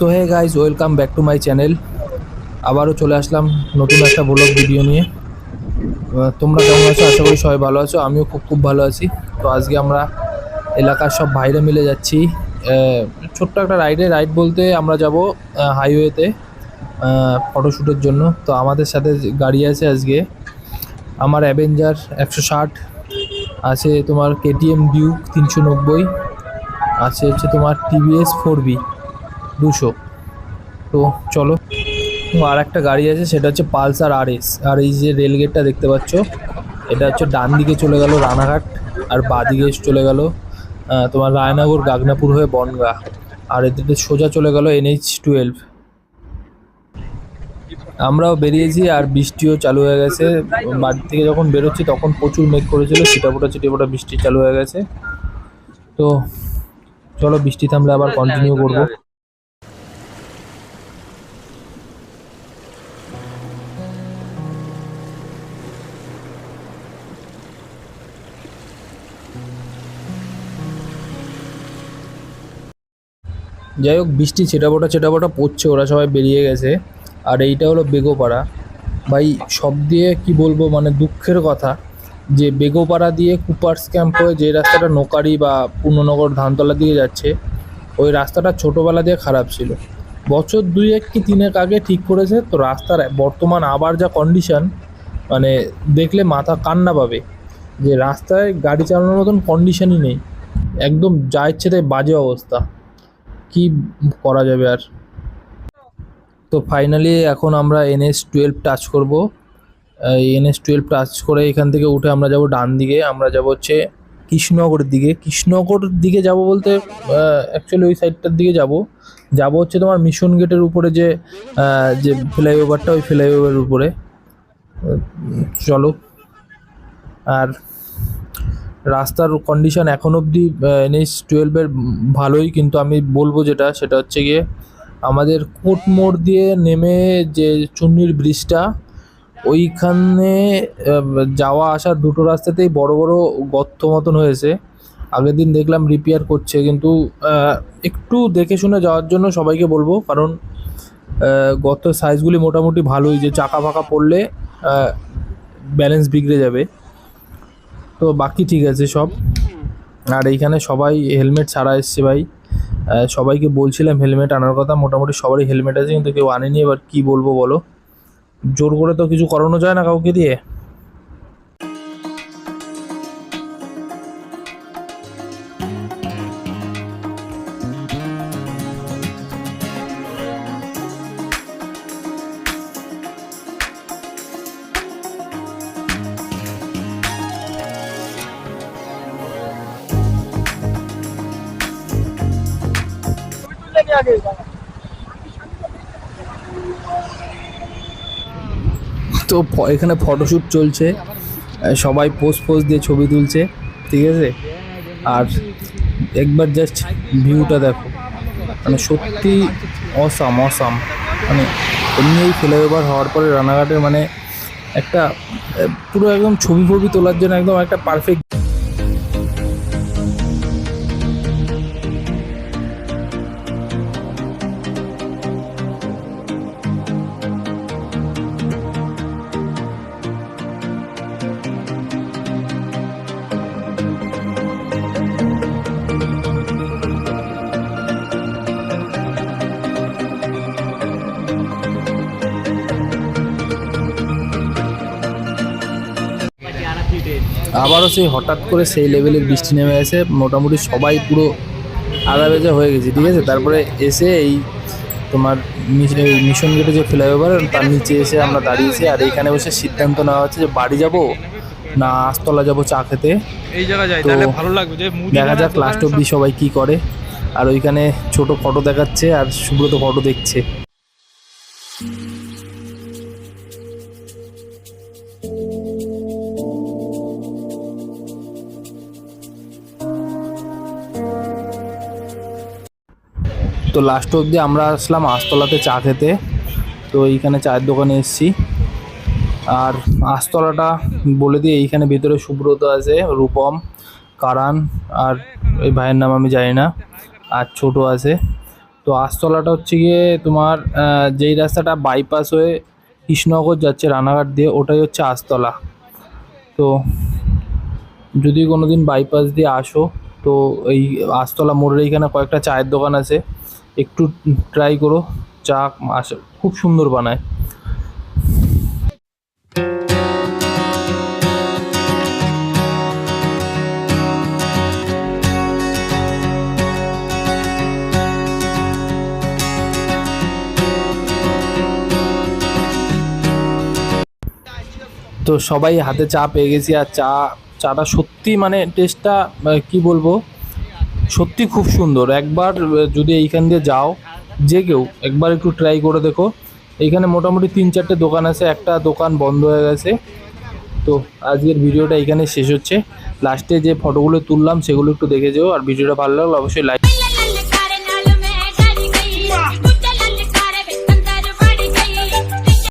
তো hey guys welcome back to my channel আবারও চলে আসলাম নতুন একটা ব্লগ ভিডিও নিয়ে। তোমরা কেমন আছো? আশা করি সবাই ভালো আছো। আমিও খুব খুব ভালো আছি। তো আজকে আমরা এলাকার সব ভাইরা মিলে যাচ্ছি। ছোট্ট একটা রাইডে রাইড বলতে আমরা যাব হাইওয়েতে ফটোশ্যুটের জন্য। তো আমাদের সাথে গাড়ি আছে আজকে। আমার অ্যাভেঞ্জার একশো ষাট, আছে তোমার কেটিএম ডিউক তিনশো নব্বই, আছে হচ্ছে তোমার টিভিএস ফোর বি দুশো। তো চলো আর একটা গাড়ি আছে, সেটা হচ্ছে পালসার আর এস আর এই যে রেলগেটটা দেখতে পাচ্ছ, এটা হচ্ছে ডান দিকে চলে গেল রানাঘাট, আর বাঁ দিকে চলে গেল তোমার রায়নগর গাগনাপুর হয়ে বনগা। আর এদিকে সোজা চলে গেল এনএইচ টুয়েলভ আমরাও বেরিয়েছি, আর বৃষ্টিও চালু হয়ে গেছে। বাড়ি থেকে যখন বেরোচ্ছি, তখন প্রচুর মেঘ করেছিল, ছিটাফোটা ছিটাফোটা বৃষ্টি চালু হয়ে গেছে। তো চলো, বৃষ্টি থামলে আবার কন্টিনিউ করব। যাই হোক, বৃষ্টি ছেটাপোটা ছেটাপোটা পড়ছে, ওরা সবাই বেরিয়ে গেছে। আর এইটা হলো বেগোপাড়া। ভাই, সব দিয়ে কি বলব মানে দুঃখের কথা যে বেগোপাড়া দিয়ে কুপার্স ক্যাম্প হয়ে যে রাস্তাটা নোকারি বা পূর্ণনগর ধানতলা দিয়ে যাচ্ছে, ওই রাস্তাটা ছোটোবেলা দিয়ে খারাপ ছিল। বছর দুই এক কি তিনেক আগে ঠিক করেছে, তো রাস্তার বর্তমান আবার যা কন্ডিশন মানে দেখলে মাথা কান্না পাবে যে রাস্তায় গাড়ি চালানোর মতন কন্ডিশনই নেই। একদম যা ইচ্ছে তাই বাজে অবস্থা। কি করা যাবে আর? তো ফাইনালি এখন আমরা এনএস টুয়েলভ টাচ করব। এনএস টুয়েলভ টাচ করে এখান থেকে উঠে আমরা যাব ডান দিকে। আমরা যাব হচ্ছে কৃষ্ণনগরের দিকে। কৃষ্ণনগরের দিকে যাব বলতে অ্যাকচুয়ালি ওই সাইডটার দিকে যাব। যাব হচ্ছে তোমার মিশন গেটের উপরে যে যে ফ্লাইওভারটা ওই ফ্লাইওভারের উপরে। চলো। আর রাস্তার কন্ডিশন এখন অবধি এনএইচ টুয়েলভের ভালোই কিন্তু আমি বলব যেটা সেটা হচ্ছে গিয়ে আমাদের কোট মোড় দিয়ে নেমে যে চুন্নির ব্রিজটা ওইখানে যাওয়া আসার দুটো রাস্তাতেই বড় বড় গর্ত মতন হয়েছে। আগের দিন দেখলাম রিপেয়ার করছে কিন্তু একটু দেখে শুনে যাওয়ার জন্য সবাইকে বলব কারণ আহ, গর্ত সাইজগুলি মোটামুটি ভালোই যে চাকা ফাঁকা পড়লে ব্যালেন্স বিগড়ে যাবে। তো বাকি ঠিক আছে সব। আর এইখানে সবাই হেলমেট ছাড়া এসছে ভাই। সবাইকে বলছিলাম হেলমেট আনার কথা, মোটামুটি সবারই হেলমেট আছে, কিন্তু কেউ আনেনি, এবার কি বলব বলো? জোর করে তো কিছু করানো যায় না কাউকে দিয়ে? তো এখানে ফটোশ্যুট চলছে। সবাই পোস্ট পোস্ট দিয়ে ছবি তুলছে, ঠিক আছে? আর একবার জাস্ট ভিউটা দেখো। মানে সত্যি অসাম অসাম মানে এমনি এই ফ্লাইওভার হওয়ার পরে রানাঘাটের মানে একটা পুরো একদম ছবি ফবি তোলার জন্য একদম একটা পারফেক্ট আবারও সেই হঠাৎ করে সেই লেভেলের বৃষ্টি নেমে গেছে মোটামুটি সবাই পুরো আদা বেজা হয়ে গেছে ঠিক আছে? তারপরে এসে এই তোমার মিশ- মিশন গেটে যে ফ্লাইওভার তার নিচে এসে আমরা দাঁড়িয়েছি আর এইখানে বসে সিদ্ধান্ত নেওয়া হচ্ছে যে বাড়ি যাব না আস্তলা যাব চা খেতে। এই জায়গা যাই তো তাহলে ভালো লাগবে দেখা যাক লাস্ট অব্দি সবাই কি করে। আর ওইখানে ছোট ফটো দেখাচ্ছে আর সুব্রত ফটো দেখছে। তো লাস্ট অবধি আমরা আসলাম আস্তলাতে চা খেতে। তো এইখানে চায়ের দোকানে এসেছি। আর আস্তলাটা বলে দিয়ে এইখানে ভিতরে সুব্রত আছে, রূপম, কারান আর ওই ভাইয়ের নাম আমি জানি না, আর ছোট আছে। তো আস্তলাটা হচ্ছে গিয়ে তোমার যেই রাস্তাটা বাইপাস হয়ে কৃষ্ণনগর যাচ্ছে রানাঘাট দিয়ে, ওটাই হচ্ছে আস্তলা। তো যদি কোনো দিন বাইপাস দিয়ে আসো তো এই আস্তলা মোড়ের এইখানে কয়েকটা চায়ের দোকান আছে। একটু ট্রাই করো, চা খুব সুন্দর বানায়। তো সবাই হাতে চা পেয়ে গেছি আর চা চাটা সত্যি মানে টেস্টটা কি বলব? সত্যি খুব সুন্দর। একবার যদি এইখান দিয়ে যাও, যে কেউ, একবার একটু ট্রাই করে দেখো। এইখানে মোটামুটি তিন চারটে দোকান আছে, একটা দোকান বন্ধ হয়ে গেছে। তো আজকের ভিডিওটা এখানে শেষ হচ্ছে। লাস্টে যে ফটোগুলো তুললাম, সেগুলো একটু দেখে যেও, আর ভিডিওটা ভালো লাগলে অবশ্যই লাইক